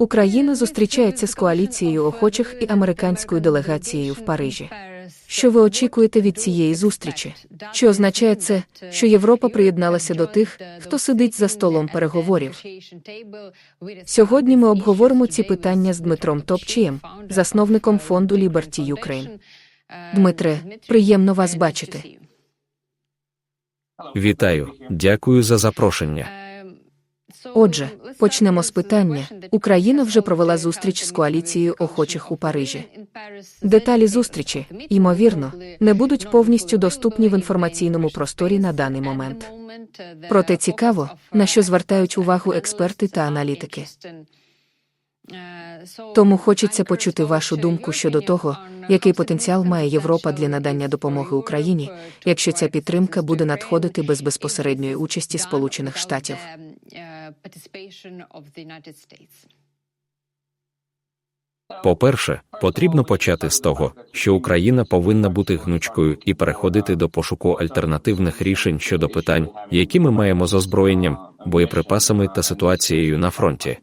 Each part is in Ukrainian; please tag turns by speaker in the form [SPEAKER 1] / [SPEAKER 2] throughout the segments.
[SPEAKER 1] Україна зустрічається з коаліцією охочих і американською делегацією в Парижі. Що ви очікуєте від цієї зустрічі? Чи означає це, що Європа приєдналася до тих, хто сидить за столом переговорів? Сьогодні ми обговоримо ці питання з Дмитром Топчієм, засновником фонду Liberty Ukraine. Дмитре, приємно вас бачити.
[SPEAKER 2] Вітаю, дякую за запрошення.
[SPEAKER 1] Отже, почнемо з питання. Україна вже провела зустріч з коаліцією охочих у Парижі. Деталі зустрічі, ймовірно, не будуть повністю доступні в інформаційному просторі на даний момент. Проте цікаво, на що звертають увагу експерти та аналітики. Тому хочеться почути вашу думку щодо того, який потенціал має Європа для надання допомоги Україні, якщо ця підтримка буде надходити без безпосередньої участі Сполучених Штатів.
[SPEAKER 2] По-перше, потрібно почати з того, що Україна повинна бути гнучкою і переходити до пошуку альтернативних рішень щодо питань, які ми маємо з озброєнням, боєприпасами та ситуацією на фронті.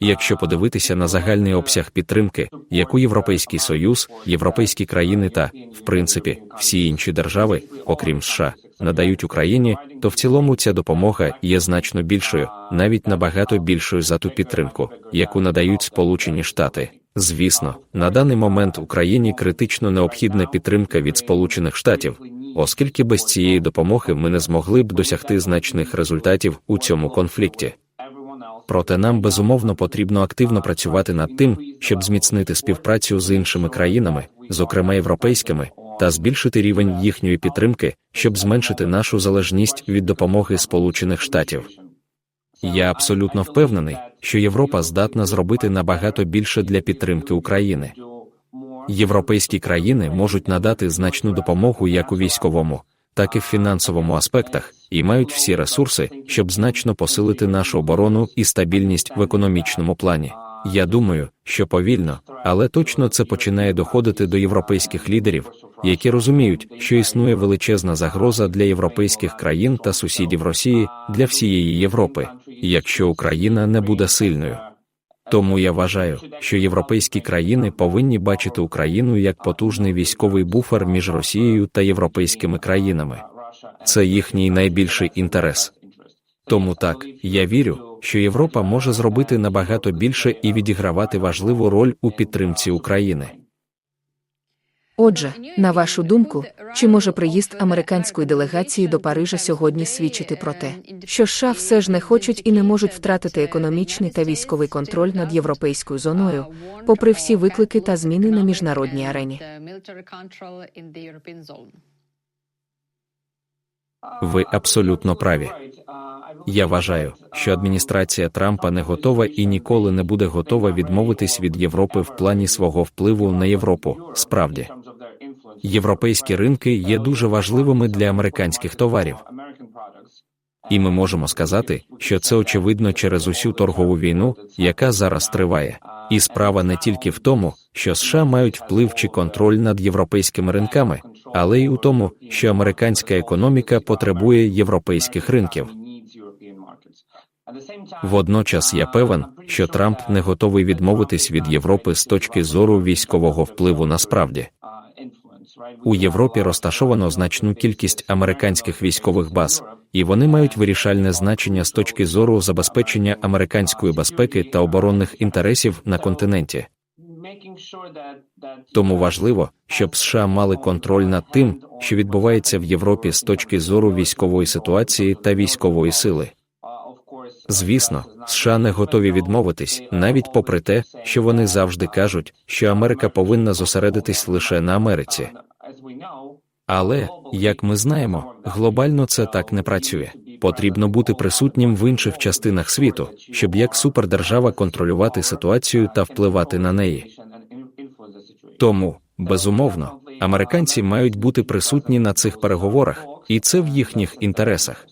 [SPEAKER 2] Якщо подивитися на загальний обсяг підтримки, яку Європейський Союз, європейські країни та, в принципі, всі інші держави, окрім США, надають Україні, то в цілому ця допомога є значно більшою, навіть набагато більшою за ту підтримку, яку надають Сполучені Штати. Звісно, на даний момент Україні критично необхідна підтримка від Сполучених Штатів, оскільки без цієї допомоги ми не змогли б досягти значних результатів у цьому конфлікті. Проте нам безумовно потрібно активно працювати над тим, щоб зміцнити співпрацю з іншими країнами, зокрема європейськими, та збільшити рівень їхньої підтримки, щоб зменшити нашу залежність від допомоги Сполучених Штатів. Я абсолютно впевнений, що Європа здатна зробити набагато більше для підтримки України. Європейські країни можуть надати значну допомогу як у військовому, так і в фінансовому аспектах, і мають всі ресурси, щоб значно посилити нашу оборону і стабільність в економічному плані. Я думаю, що повільно, але точно це починає доходити до європейських лідерів, які розуміють, що існує величезна загроза для європейських країн та сусідів Росії для всієї Європи, якщо Україна не буде сильною. Тому я вважаю, що європейські країни повинні бачити Україну як потужний військовий буфер між Росією та європейськими країнами. Це їхній найбільший інтерес. Тому так, я вірю, що Європа може зробити набагато більше і відігравати важливу роль у підтримці України.
[SPEAKER 1] Отже, на вашу думку, чи може приїзд американської делегації до Парижа сьогодні свідчити про те, що США все ж не хочуть і не можуть втратити економічний та військовий контроль над європейською зоною, попри всі виклики та зміни на міжнародній арені?
[SPEAKER 2] Ви абсолютно праві. Я вважаю, що адміністрація Трампа не готова і ніколи не буде готова відмовитись від Європи в плані свого впливу на Європу. Справді, європейські ринки є дуже важливими для американських товарів. І ми можемо сказати, що це очевидно через усю торгову війну, яка зараз триває. І справа не тільки в тому, що США мають вплив чи контроль над європейськими ринками, але й у тому, що американська економіка потребує європейських ринків. Водночас я певен, що Трамп не готовий відмовитись від Європи з точки зору військового впливу насправді. У Європі розташовано значну кількість американських військових баз, і вони мають вирішальне значення з точки зору забезпечення американської безпеки та оборонних інтересів на континенті. Тому важливо, щоб США мали контроль над тим, що відбувається в Європі з точки зору військової ситуації та військової сили. Звісно, США не готові відмовитись, навіть попри те, що вони завжди кажуть, що Америка повинна зосередитись лише на Америці. Але, як ми знаємо, глобально це так не працює. Потрібно бути присутнім в інших частинах світу, щоб як супердержава контролювати ситуацію та впливати на неї. Тому, безумовно, американці мають бути присутні на цих переговорах, і це в їхніх інтересах.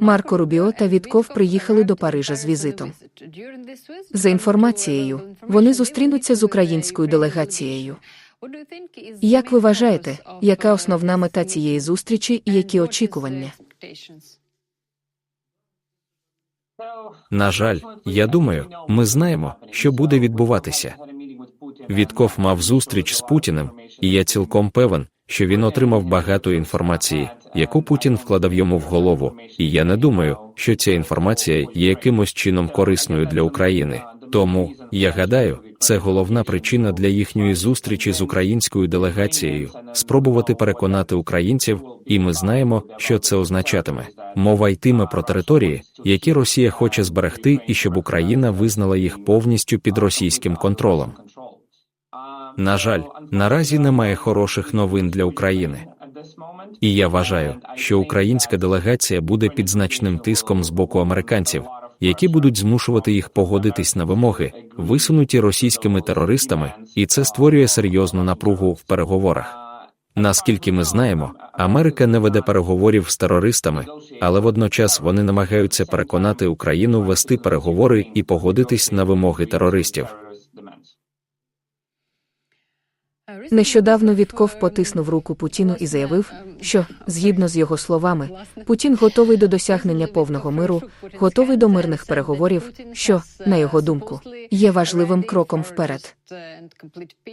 [SPEAKER 1] Марко Рубіо та Вітков приїхали до Парижа з візитом. За інформацією, вони зустрінуться з українською делегацією. Як ви вважаєте, яка основна мета цієї зустрічі і які очікування?
[SPEAKER 2] На жаль, я думаю, ми знаємо, що буде відбуватися. Вітков мав зустріч з Путіним, і я цілком певен, що він отримав багато інформації, яку Путін вкладав йому в голову, і я не думаю, що ця інформація є якимось чином корисною для України. Тому я гадаю, це головна причина для їхньої зустрічі з українською делегацією спробувати переконати українців, і ми знаємо, що це означатиме. Мова йтиме про території, які Росія хоче зберегти, і щоб Україна визнала їх повністю під російським контролем. На жаль, наразі немає хороших новин для України. І я вважаю, що українська делегація буде під значним тиском з боку американців, які будуть змушувати їх погодитись на вимоги, висунуті російськими терористами, і це створює серйозну напругу в переговорах. Наскільки ми знаємо, Америка не веде переговорів з терористами, але водночас вони намагаються переконати Україну вести переговори і погодитись на вимоги терористів.
[SPEAKER 1] Нещодавно Вітков потиснув руку Путіну і заявив, що, згідно з його словами, Путін готовий до досягнення повного миру, готовий до мирних переговорів, що, на його думку, є важливим кроком вперед.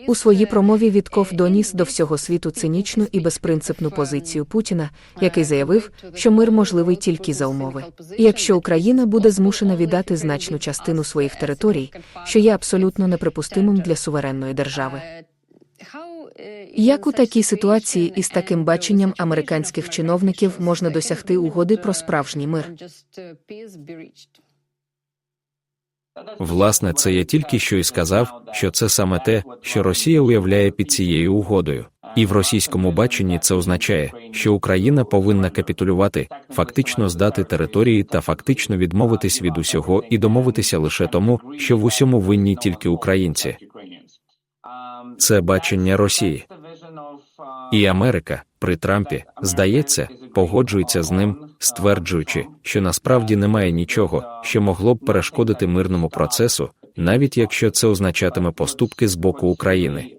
[SPEAKER 1] У своїй промові Вітков доніс до всього світу цинічну і безпринципну позицію Путіна, який заявив, що мир можливий тільки за умови. Якщо Україна буде змушена віддати значну частину своїх територій, що є абсолютно неприпустимим для суверенної держави. Як у такій ситуації із таким баченням американських чиновників можна досягти угоди про справжній мир?
[SPEAKER 2] Власне, це я тільки що і сказав, що це саме те, що Росія уявляє під цією угодою. І в російському баченні це означає, що Україна повинна капітулювати, фактично здати території та фактично відмовитись від усього і домовитися лише тому, що в усьому винні тільки українці. Це бачення Росії. І Америка при Трампі, здається, погоджується з ним, стверджуючи, що насправді немає нічого, що могло б перешкодити мирному процесу, навіть якщо це означатиме поступки з боку України.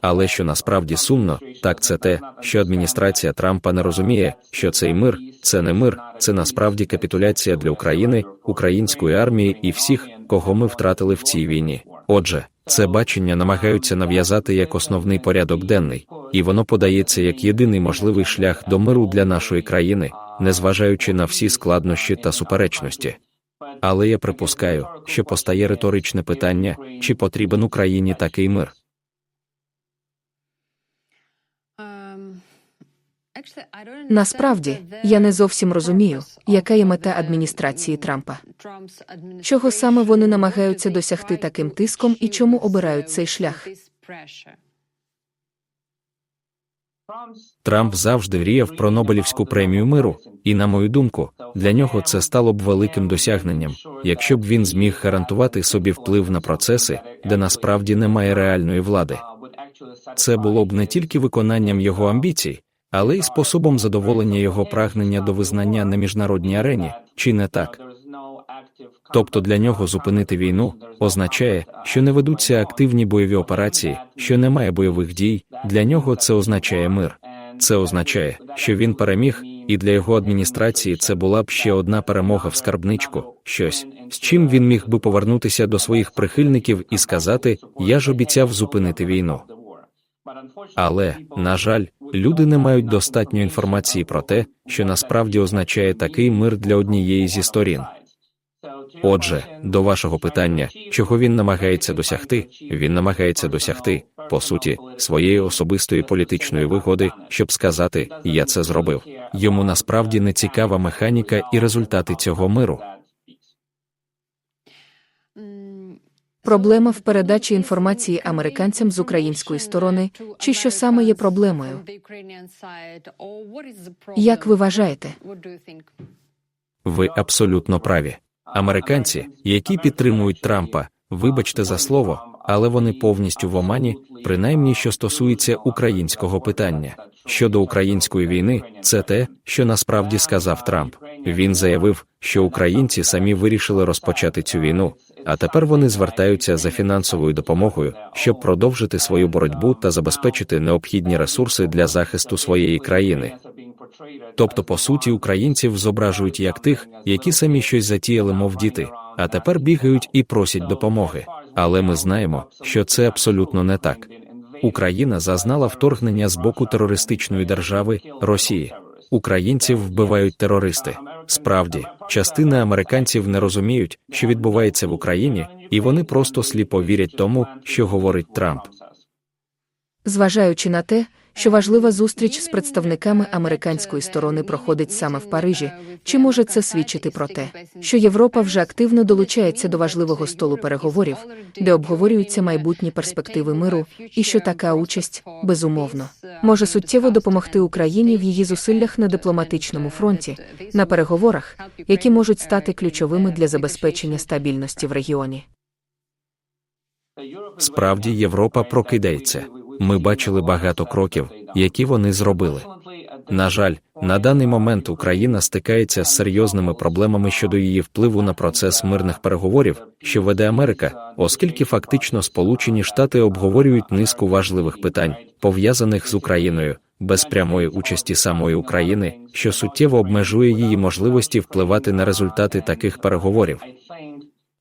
[SPEAKER 2] Але що насправді сумно, так це те, що адміністрація Трампа не розуміє, що цей мир це не мир, це насправді капітуляція для України, української армії і всіх, кого ми втратили в цій війні. Отже, це бачення намагаються нав'язати як основний порядок денний, і воно подається як єдиний можливий шлях до миру для нашої країни, незважаючи на всі складнощі та суперечності. Але я припускаю, що постає риторичне питання, чи потрібен Україні такий мир.
[SPEAKER 1] Насправді, я не зовсім розумію, яка є мета адміністрації Трампа. Чого саме вони намагаються досягти таким тиском і чому обирають цей шлях?
[SPEAKER 2] Трамп завжди мріяв про Нобелівську премію миру, і, на мою думку, для нього це стало б великим досягненням, якщо б він зміг гарантувати собі вплив на процеси, де насправді немає реальної влади. Це було б не тільки виконанням його амбіцій, але й способом задоволення його прагнення до визнання на міжнародній арені, чи не так? Тобто для нього зупинити війну означає, що не ведуться активні бойові операції, що немає бойових дій. Для нього це означає мир. Це означає, що він переміг, і для його адміністрації це була б ще одна перемога в скарбничку, щось, з чим він міг би повернутися до своїх прихильників і сказати: Я ж обіцяв зупинити війну. Але, на жаль, люди не мають достатньо інформації про те, що насправді означає такий мир для однієї зі сторін. Отже, до вашого питання, чого він намагається досягти, він намагається досягти, по суті, своєї особистої політичної вигоди, щоб сказати, я це зробив. Йому насправді не цікава механіка і результати цього миру.
[SPEAKER 1] Проблема в передачі інформації американцям з української сторони, чи що саме є проблемою? Як ви вважаєте?
[SPEAKER 2] Ви абсолютно праві. Американці, які підтримують Трампа, вибачте за слово, але вони повністю в омані, принаймні що стосується українського питання. Щодо української війни, це те, що насправді сказав Трамп. Він заявив, що українці самі вирішили розпочати цю війну, а тепер вони звертаються за фінансовою допомогою, щоб продовжити свою боротьбу та забезпечити необхідні ресурси для захисту своєї країни. Тобто, по суті, українців зображують як тих, які самі щось затіяли, мов діти, а тепер бігають і просять допомоги. Але ми знаємо, що це абсолютно не так. Україна зазнала вторгнення з боку терористичної держави Росії. Українців вбивають терористи. Справді, частина американців не розуміють, що відбувається в Україні, і вони просто сліпо вірять тому, що говорить Трамп.
[SPEAKER 1] Зважаючи на те, що важлива зустріч з представниками американської сторони проходить саме в Парижі, чи може це свідчити про те, що Європа вже активно долучається до важливого столу переговорів, де обговорюються майбутні перспективи миру, і що така участь, безумовно, може суттєво допомогти Україні в її зусиллях на дипломатичному фронті, на переговорах, які можуть стати ключовими для забезпечення стабільності в регіоні.
[SPEAKER 2] Справді, Європа прокидається. Ми бачили багато кроків, які вони зробили. На жаль, на даний момент Україна стикається з серйозними проблемами щодо її впливу на процес мирних переговорів, що веде Америка, оскільки фактично Сполучені Штати обговорюють низку важливих питань, пов'язаних з Україною, без прямої участі самої України, що суттєво обмежує її можливості впливати на результати таких переговорів.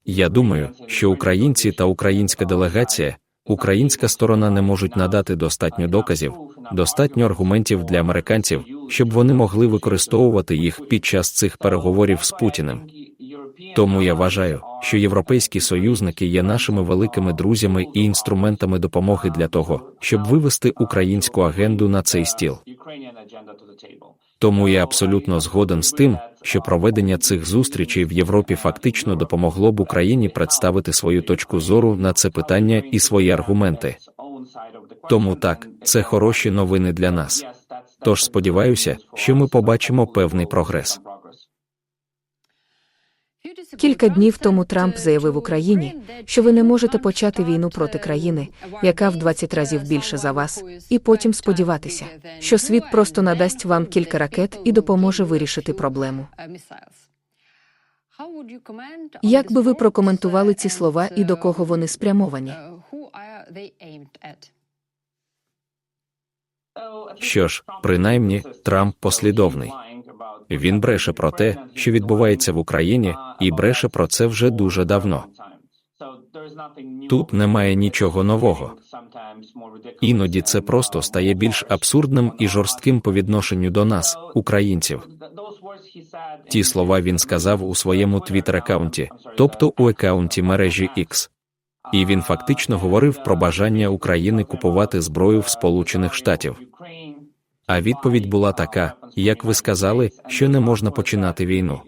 [SPEAKER 2] Я думаю, що українці та українська делегація, українська сторона не можуть надати достатньо доказів, достатньо аргументів для американців, щоб вони могли використовувати їх під час цих переговорів з Путіним. Тому я вважаю, що європейські союзники є нашими великими друзями і інструментами допомоги для того, щоб вивести українську агенду на цей стіл. Тому я абсолютно згоден з тим, що проведення цих зустрічей в Європі фактично допомогло б Україні представити свою точку зору на це питання і свої аргументи. Тому так, це хороші новини для нас. Тож сподіваюся, що ми побачимо певний прогрес.
[SPEAKER 1] Кілька днів тому Трамп заявив Україні, що ви не можете почати війну проти країни, яка в 20 разів більше за вас, і потім сподіватися, що світ просто надасть вам кілька ракет і допоможе вирішити проблему. Як би ви прокоментували ці слова і до кого вони спрямовані?
[SPEAKER 2] Що ж, принаймні, Трамп послідовний. Він бреше про те, що відбувається в Україні, і бреше про це вже дуже давно. Тут немає нічого нового. Іноді це просто стає більш абсурдним і жорстким по відношенню до нас, українців. Ті слова він сказав у своєму твіттер-аккаунті, тобто у аккаунті мережі X. І він фактично говорив про бажання України купувати зброю в Сполучених Штатів. А відповідь була така, як ви сказали, що не можна починати війну.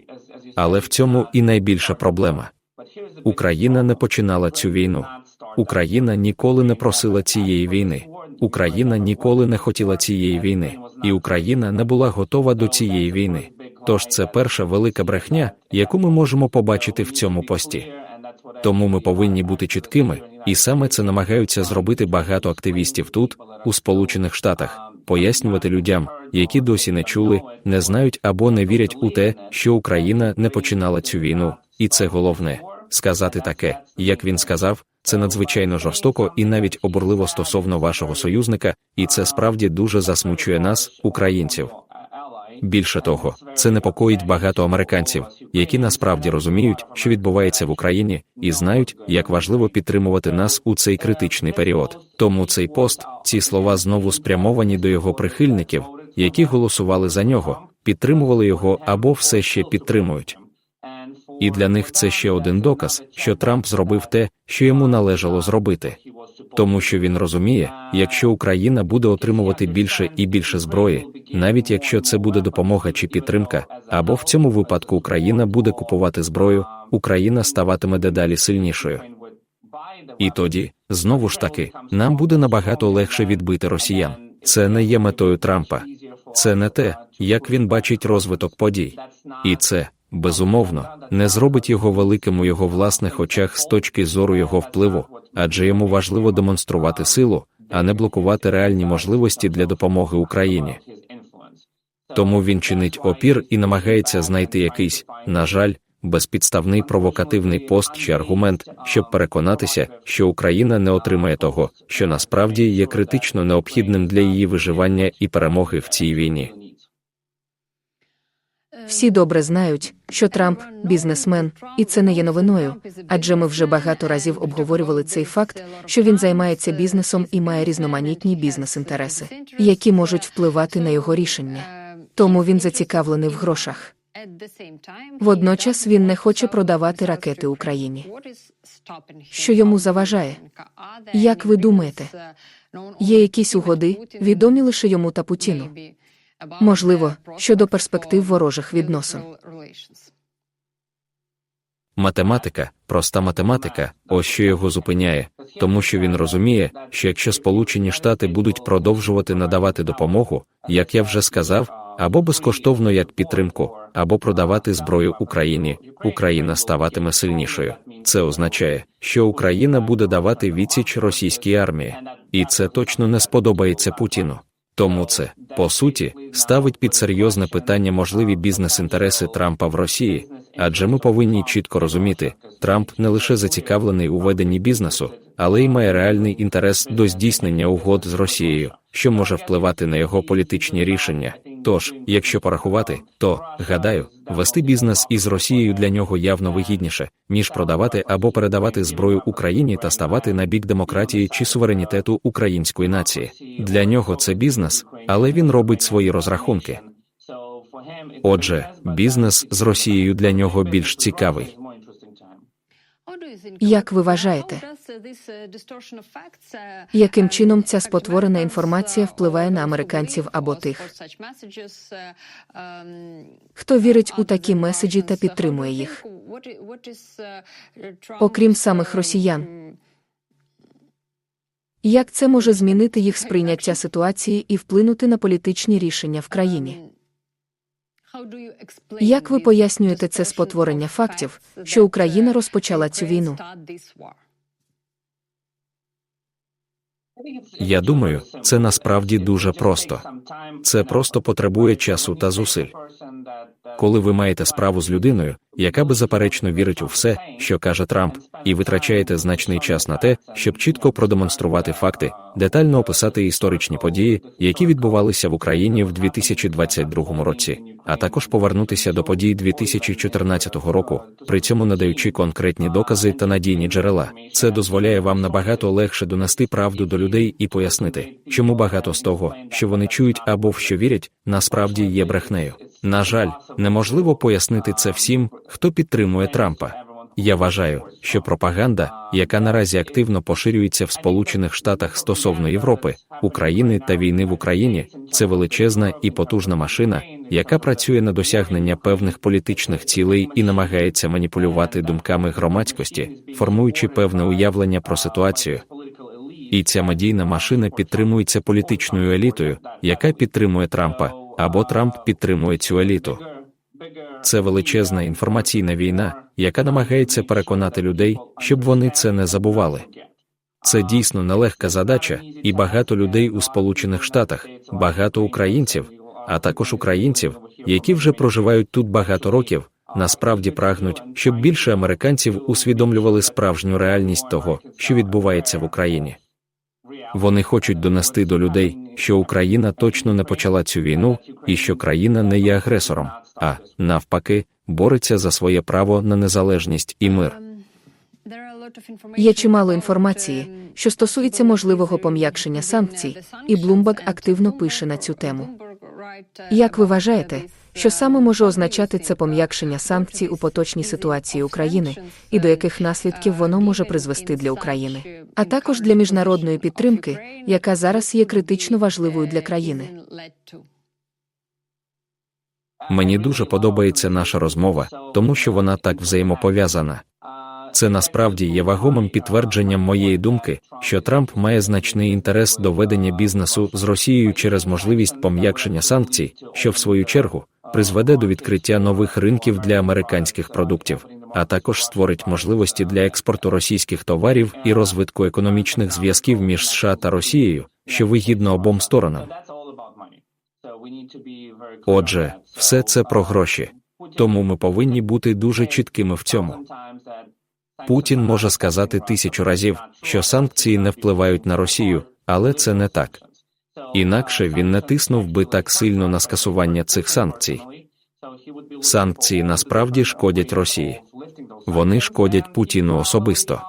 [SPEAKER 2] Але в цьому і найбільша проблема. Україна не починала цю війну. Україна ніколи не просила цієї війни. Україна ніколи не хотіла цієї війни, і Україна не була готова до цієї війни. Тож це перша велика брехня, яку ми можемо побачити в цьому пості. Тому ми повинні бути чіткими, і саме це намагаються зробити багато активістів тут, у Сполучених Штатах, пояснювати людям, які досі не чули, не знають або не вірять у те, що Україна не починала цю війну, і це головне сказати таке, як він сказав. Це надзвичайно жорстоко і навіть обурливо стосовно вашого союзника, і це справді дуже засмучує нас, українців. Більше того, це непокоїть багато американців, які насправді розуміють, що відбувається в Україні, і знають, як важливо підтримувати нас у цей критичний період. Тому цей пост, ці слова знову спрямовані до його прихильників, які голосували за нього, підтримували його або все ще підтримують. І для них це ще один доказ, що Трамп зробив те, що йому належало зробити. Тому що він розуміє, якщо Україна буде отримувати більше і більше зброї, навіть якщо це буде допомога чи підтримка, або в цьому випадку Україна буде купувати зброю, Україна ставатиме дедалі сильнішою. І тоді, знову ж таки, нам буде набагато легше відбити росіян. Це не є метою Трампа, це не те, як він бачить розвиток подій, і це безумовно не зробить його великим у його власних очах з точки зору його впливу, адже йому важливо демонструвати силу, а не блокувати реальні можливості для допомоги Україні. Тому він чинить опір і намагається знайти якийсь, на жаль, безпідставний провокативний пост чи аргумент, щоб переконатися, що Україна не отримає того, що насправді є критично необхідним для її виживання і перемоги в цій війні.
[SPEAKER 1] Всі добре знають, що Трамп бізнесмен, і це не є новиною, адже ми вже багато разів обговорювали цей факт, що він займається бізнесом і має різноманітні бізнес-інтереси, які можуть впливати на його рішення. Тому він зацікавлений в грошах.
[SPEAKER 3] Водночас він не хоче продавати ракети Україні. Що йому заважає?
[SPEAKER 1] Як ви думаєте, Є якісь угоди, відомі лише йому та Путіну.
[SPEAKER 3] Можливо, щодо перспектив ворожих відносин.
[SPEAKER 2] Математика, проста математика, ось що його зупиняє, тому що він розуміє, що якщо Сполучені Штати будуть продовжувати надавати допомогу, як я вже сказав, або безкоштовно як підтримку, або продавати зброю Україні, Україна ставатиме сильнішою. Це означає, що Україна буде давати відсіч російській армії, і це точно не сподобається Путіну. Тому це, по суті, ставить під серйозне питання можливі бізнес-інтереси Трампа в Росії, адже ми повинні чітко розуміти, Трамп не лише зацікавлений у веденні бізнесу, але й має реальний інтерес до здійснення угод з Росією, що може впливати на його політичні рішення. Тож, якщо порахувати, то гадаю, вести бізнес із Росією для нього явно вигідніше, ніж продавати або передавати зброю Україні та ставати на бік демократії чи суверенітету української нації. Для нього це бізнес, але він робить свої розрахунки. Отже, бізнес з Росією для нього більш цікавий.
[SPEAKER 1] Як ви вважаєте,
[SPEAKER 3] яким чином ця спотворена інформація впливає на американців або тих,
[SPEAKER 1] хто вірить у такі меседжі та підтримує їх? Окрім самих росіян, як це може змінити їх сприйняття ситуації і вплинути на політичні рішення в країні?
[SPEAKER 3] Як ви пояснюєте це спотворення фактів, що Україна розпочала цю війну?
[SPEAKER 2] Я думаю, це насправді дуже просто. Це просто потребує часу та зусиль. Коли ви маєте справу з людиною, яка беззаперечно вірить у все, що каже Трамп, і витрачаєте значний час на те, щоб чітко продемонструвати факти, детально описати історичні події, які відбувалися в Україні в 2022 році, а також повернутися до подій 2014 року, при цьому надаючи конкретні докази та надійні джерела. Це дозволяє вам набагато легше донести правду до людей і пояснити, чому багато з того, що вони чують або в що вірять, насправді є брехнею. На жаль, неможливо пояснити це всім, хто підтримує Трампа. Я вважаю, що пропаганда, яка наразі активно поширюється в Сполучених Штатах стосовно Європи, України та війни в Україні, це величезна і потужна машина, яка працює на досягнення певних політичних цілей і намагається маніпулювати думками громадськості, формуючи певне уявлення про ситуацію. І ця медійна машина підтримується політичною елітою, яка підтримує Трампа, або Трамп підтримує цю еліту. Це величезна інформаційна війна, яка намагається переконати людей, щоб вони це не забували. Це дійсно нелегка задача, і багато людей у Сполучених Штатах, багато українців, а також українців, які вже проживають тут багато років, насправді прагнуть, щоб більше американців усвідомлювали справжню реальність того, що відбувається в Україні. Вони хочуть донести до людей, що Україна точно не почала цю війну і що країна не є агресором, а навпаки, бореться за своє право на незалежність і мир.
[SPEAKER 1] Є чимало інформації, що стосується можливого пом'якшення санкцій, і Блумбак активно пише на цю тему. Як ви вважаєте, що саме може означати це пом'якшення санкцій у поточній ситуації України, і до яких наслідків воно може призвести для України, а також для міжнародної підтримки, яка зараз є критично важливою для країни?
[SPEAKER 2] Мені дуже подобається наша розмова, тому що вона так взаємопов'язана. Це насправді є вагомим підтвердженням моєї думки, що Трамп має значний інтерес до ведення бізнесу з Росією через можливість пом'якшення санкцій, що в свою чергу призведе до відкриття нових ринків для американських продуктів, а також створить можливості для експорту російських товарів і розвитку економічних зв'язків між США та Росією, що вигідно обом сторонам. Отже, все це про гроші. Тому ми повинні бути дуже чіткими в цьому. Путін може сказати тисячу разів, що санкції не впливають на Росію, але це не так. Інакше він не тиснув би так сильно на скасування цих санкцій. Санкції насправді шкодять Росії. Вони шкодять Путіну особисто.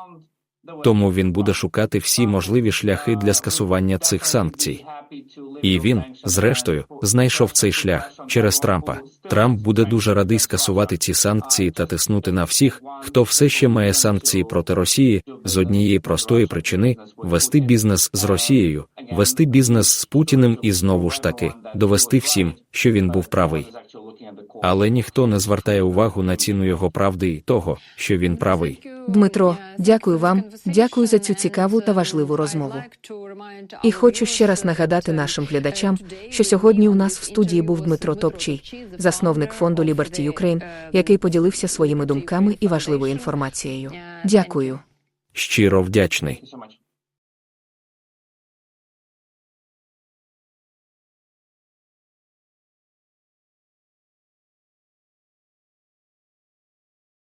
[SPEAKER 2] Тому він буде шукати всі можливі шляхи для скасування цих санкцій. І він, зрештою, знайшов цей шлях через Трампа. Трамп буде дуже радий скасувати ці санкції та тиснути на всіх, хто все ще має санкції проти Росії, з однієї простої причини вести бізнес з Росією, вести бізнес з Путіним і знову ж таки довести всім, що він був правий. Але ніхто не звертає увагу на ціну його правди і того, що він правий.
[SPEAKER 1] Дмитро, дякую вам, дякую за цю цікаву та важливу розмову. І хочу ще раз нагадати нашим глядачам, що сьогодні у нас в студії був Дмитро Топчий, засновник фонду Liberty Ukraine, який поділився своїми думками і важливою інформацією. Дякую.
[SPEAKER 2] Щиро вдячний.